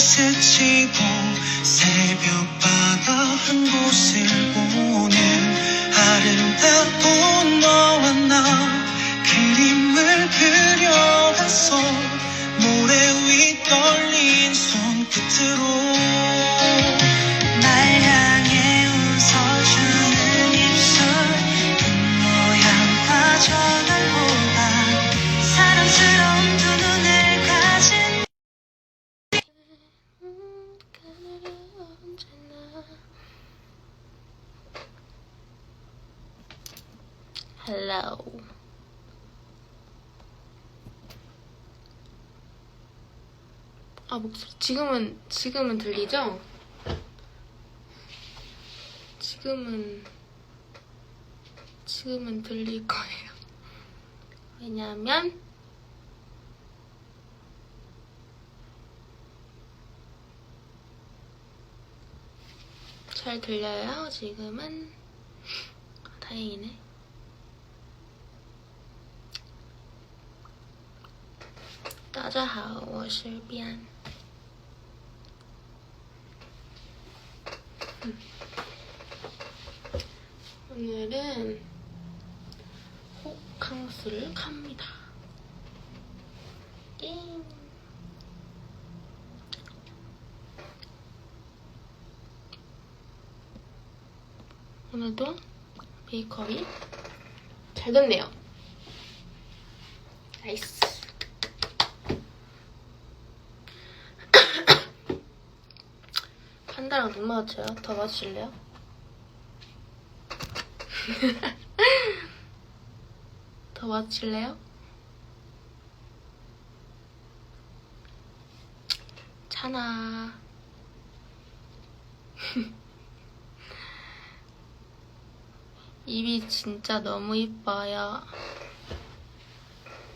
스치고 새벽바다 한 곳을 보는 아름다운 너와 나 그림을 그려봤어. 모래 위 떨린 손끝으로 Hello. 아 목소리 지금은 지금은 들리죠? 지금은 지금은 들릴 거예요. 왜냐면 잘 들려요 지금은? 아, 다행이네 大家好，我是边。 오늘은 호캉스를 갑니다. 띵. 오늘도 메이크업이 잘 됐네요. 나이스. 판다랑 눈 마주쳐요. 더 마주칠래요? 더 마주칠래요? 찬아. 입이 진짜 너무 이뻐요.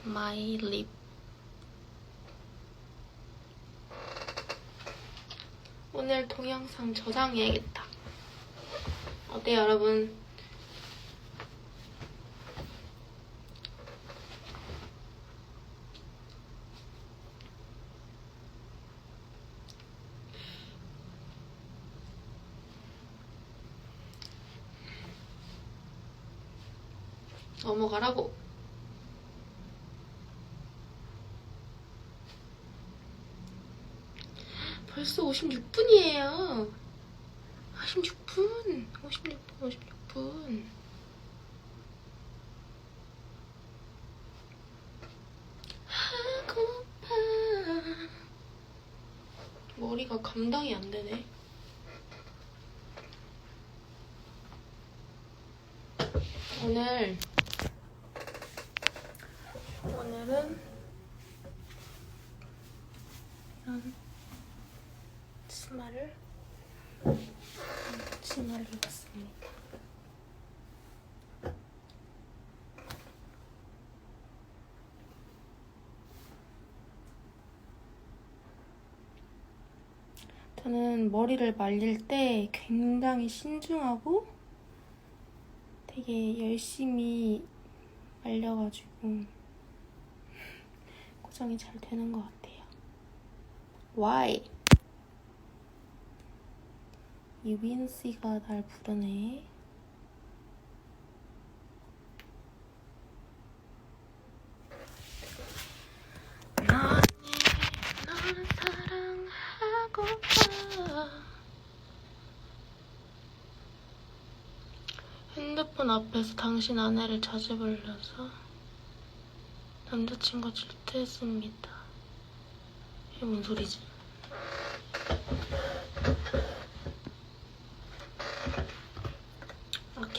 마이 립. 오늘 동영상 저장해야겠다. 어때요, 여러분? 넘어가라고. 벌써 56분이에요. 56분. 56분, 56분. 하고파. 머리가 감당이 안 되네. 오늘 오늘은 이런 치마를 치마를 입었습니다. 저는 머리를 말릴 때 굉장히 신중하고 되게 열심히 말려가지고 고정이 잘 되는 것 같아요. Why? 유빈 씨가 날 부르네. 핸드폰 앞에서 당신 아내를 자주 불러서 남자친구 질투했습니다. 이게 뭔 소리지?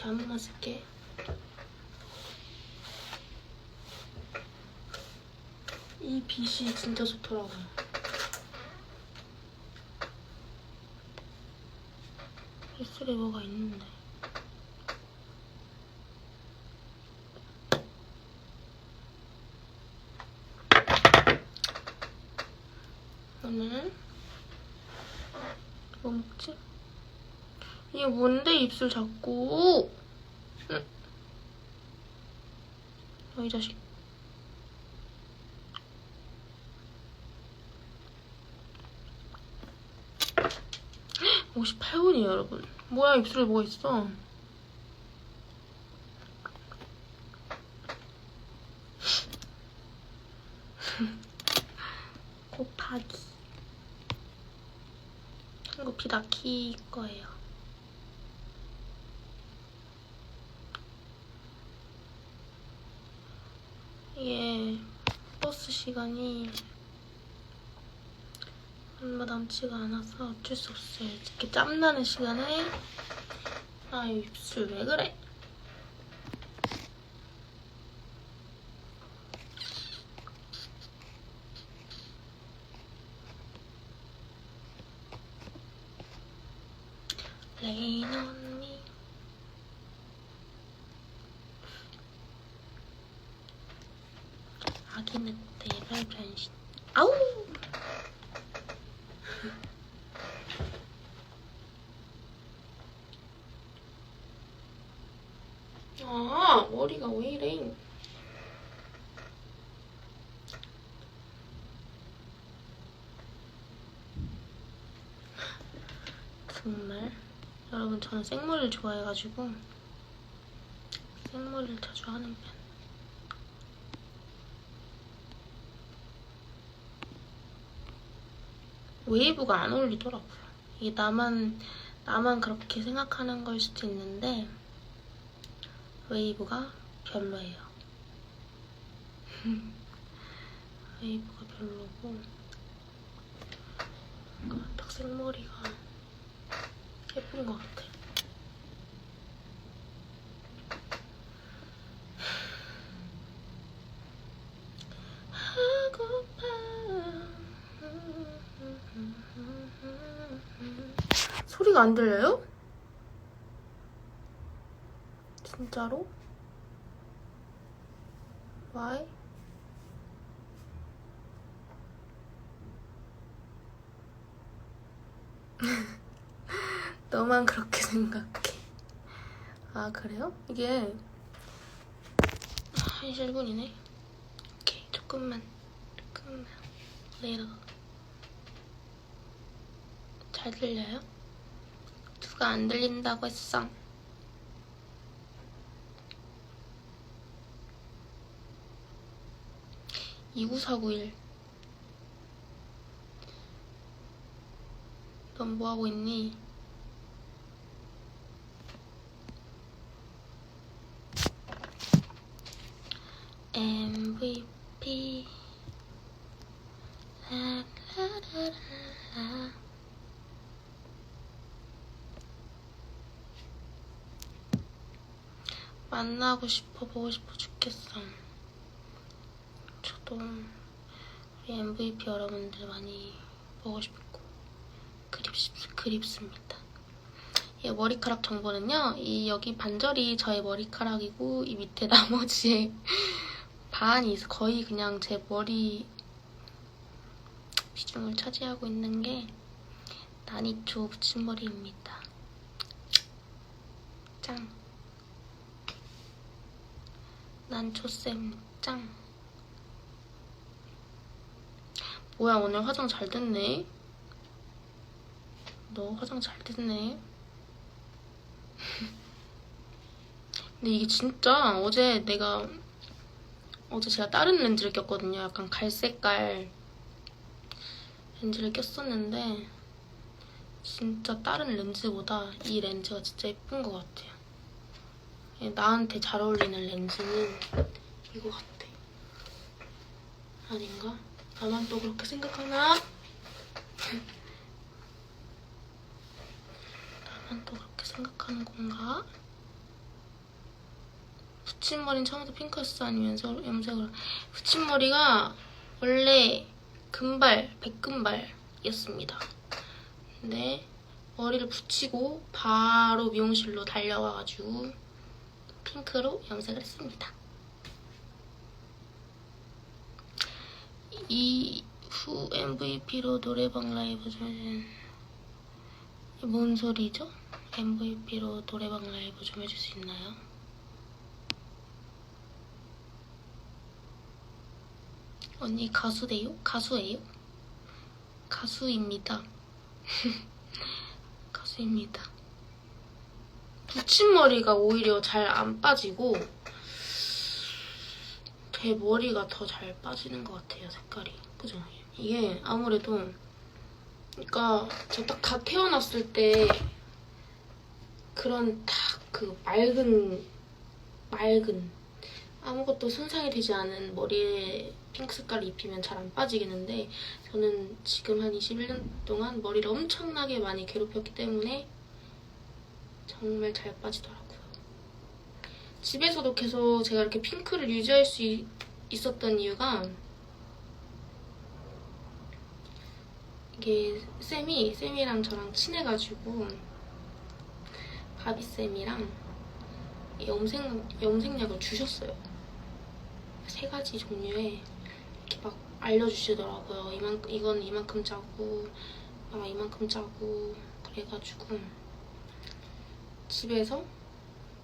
아무나 쓸게. 이 빛이 진짜 좋더라고요. 입술에 뭐가 있는데. 오늘 뭐 먹지? 이게 뭔데 입술 자꾸? 응. 어, 이 자식. 58분이에요, 여러분. 뭐야, 입술에 뭐가 있어? 곱하기. 이거 비다키 거예요. 이게 버스 시간이 얼마 남지가 않아서 어쩔 수 없어요. 이렇게 짬나는 시간에 아, 이 입술 왜 그래? Me. 아기 늑대 발변신. 아우! 아, 머리가 왜 이래? 정말 여러분 저는 생머리를 좋아해가지고 생머리를 자주 하는 편. 웨이브가 안 어울리더라고요. 이게 나만 나만 그렇게 생각하는 걸 수도 있는데 웨이브가 별로예요. 웨이브가 별로고 딱 생머리가 예쁜 것 같아. 하고파. 소리가 안 들려요? 진짜로? Why? 너만 그렇게 생각해. 아, 그래요? 이게 한 1분이네. 오케이, 조금만, 조금만. 내려. 잘 들려요? 누가 안 들린다고 했어? (2949일) 넌 뭐하고 있니? MVP 라라라라 만나고 싶어 보고 싶어 죽겠어 저도 우리 MVP 여러분들 많이 보고 싶고 그립, 그립습니다 이 머리카락 정보는요 이 여기 반절이 저의 머리카락이고 이 밑에 나머지 반이 거의 그냥 제 머리 비중을 차지하고 있는 게 나니초 붙임머리입니다. 짱. 난초쌤 짱. 뭐야 오늘 화장 잘 됐네. 너 화장 잘 됐네. 근데 이게 진짜 어제 내가 어제 제가 다른 렌즈를 꼈거든요. 약간 갈색깔 렌즈를 꼈었는데 진짜 다른 렌즈보다 이 렌즈가 진짜 예쁜 것 같아요. 예, 나한테 잘 어울리는 렌즈는 이거 같아. 아닌가? 나만 또 그렇게 생각하나? 나만 또 그렇게 생각하는 건가? 붙임머리는 처음부터 핑크였어 아니면 염색- 염색을 붙임머리가 원래 금발 백금발이었습니다 근데 머리를 붙이고 바로 미용실로 달려와가지고 핑크로 염색을 했습니다 이후 MVP로 노래방 라이브 좀 이게 뭔 소리죠? MVP로 노래방 라이브 좀 해줄 수 있나요? 언니 가수돼요? 가수예요? 가수입니다. 가수. 없습니다. 붙임머리가 오히려 잘 안 빠지고 제 머리가 더 잘 빠지는 것 같아요, 색깔이. 그죠? 이게 아무래도 그러니까 저딱갓 태어났을 때 그런 딱 그 맑은 맑은 아무것도 손상이 되지 않은 머리에 핑크 색깔을 입히면 잘 안 빠지겠는데 저는 지금 한 21년 동안 머리를 엄청나게 많이 괴롭혔기 때문에 정말 잘 빠지더라고요. 집에서도 계속 제가 이렇게 핑크를 유지할 수 있- 있었던 이유가 이게 쌤이 쌤이랑 저랑 친해가지고 바비 쌤이랑 염색 염색약을 주셨어요. 세 가지 종류의 이렇게 막 알려주시더라고요. 이만 이건 이만큼 짜고 아 이만큼 짜고 그래가지고 집에서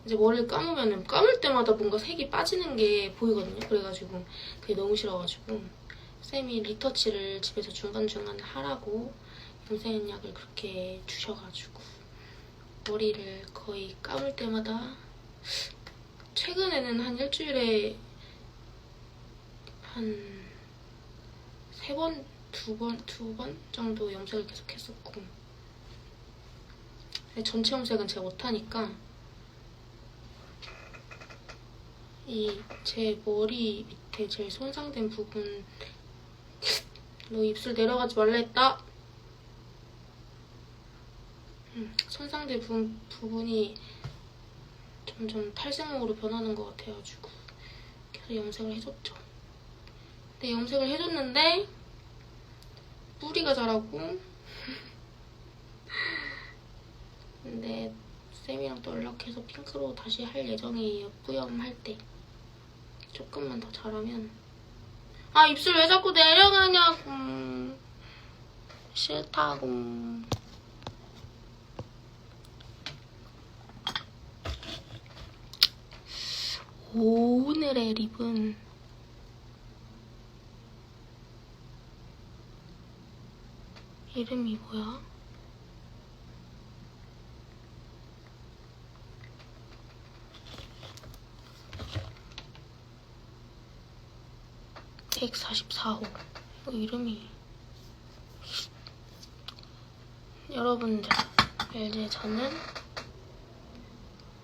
이제 머리를 감으면은 감을 때마다 뭔가 색이 빠지는 게 보이거든요. 그래가지고 그게 너무 싫어가지고 쌤이 리터치를 집에서 중간중간 하라고 염색약을 그렇게 주셔가지고 머리를 거의 감을 때마다 최근에는 한 일주일에 한 세 번, 두 번, 두 번 정도 염색을 계속 했었고 전체 염색은 제가 못하니까 이 제 머리 밑에 제일 손상된 부분 너 입술 내려가지 말라 했다. 음, 손상된 부, 부분이 점점 탈색목으로 변하는 것 같아가지고 계속 염색을 해줬죠. 네, 염색을 해줬는데 뿌리가 자라고 근데 쌤이랑 또 연락해서 핑크로 다시 할 예정이에요 뿌염 할 때. 조금만 더 자라면. 아 입술 왜 자꾸 내려가냐고 싫다고 오늘의 립은 이름이 뭐야? (144호) 어, 이름이. 여러분들 이제 저는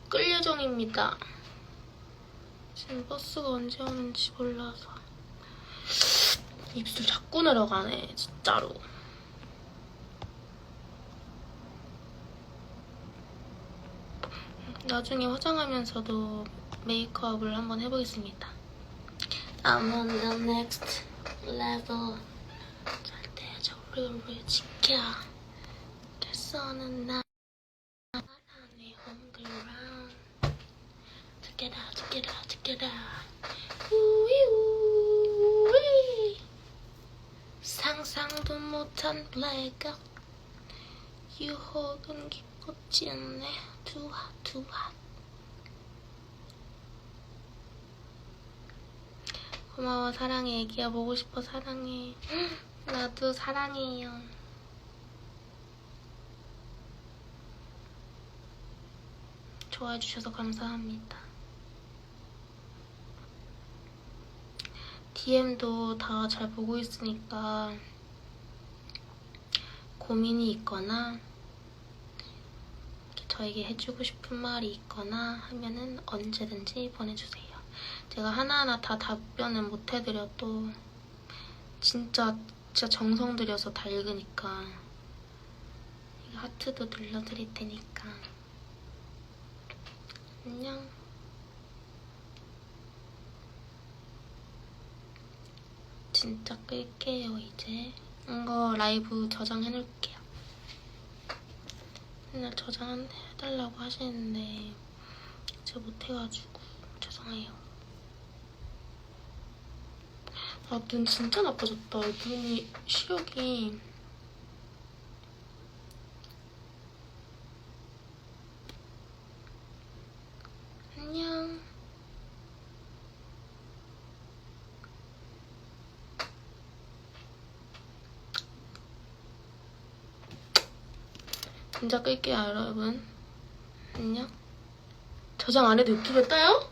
끌 예정입니다. 지금 버스가 언제 오는지 몰라서. 입술 자꾸 내려가네 진짜로. 나중에 화장하면서도 메이크업을 한번 해보겠습니다. I'm on the next level. 절대적으로 지켜. 개서는 나. 나란히 홈그라운. Together, together, together. 우이, 우이. 상상도 못한 블랙아웃. 유혹은 깊었지 않네. 두하, 두하. 고마워 사랑해. 애기야 보고 싶어 사랑해. 나도 사랑해요. 좋아해 주셔서 감사합니다. DM도 다 잘 보고 있으니까 고민이 있거나 저에게 해주고 싶은 말이 있거나 하면은 언제든지 보내주세요. 제가 하나하나 다 답변은 못 해드려도 진짜 진짜 정성 들여서 다 읽으니까 하트도 눌러드릴 테니까 안녕. 진짜 끌게요 이제. 이거 라이브 저장해 놓을게요. 맨날 저장해달라고 하시는데 제가 못해가지고 죄송해요. 아, 눈 진짜 나빠졌다. 눈이 시력이 안녕. 진짜 끌게요, 여러분. 안녕. 저장 안 해도 유튜브에 떠요?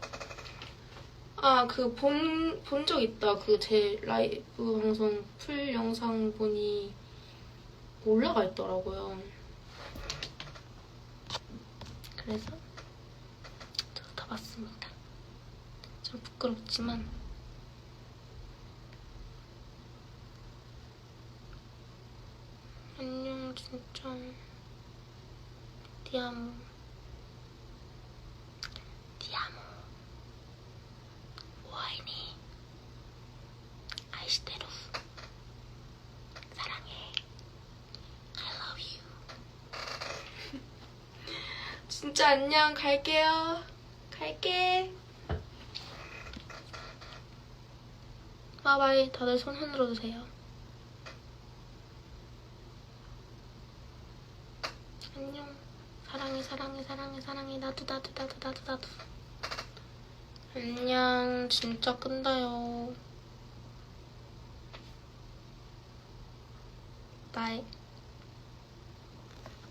아, 그, 본, 본 적 있다. 그, 제 라이브 방송 풀 영상 보니 올라가 있더라고요. 그래서 저도 다 봤습니다. 좀 부끄럽지만. 안녕, 진짜. 디아모. 디아모. 와이니. 아이시테루. 사랑해. I love you. 진짜 안녕. 갈게요. 갈게. 바이바이. 다들 손 흔들어 주세요. 안녕. 사랑해, 사랑해, 사랑해, 사랑해. 나도, 나도, 나도, 나도, 나도. 안녕. 진짜 끈다요. 바이.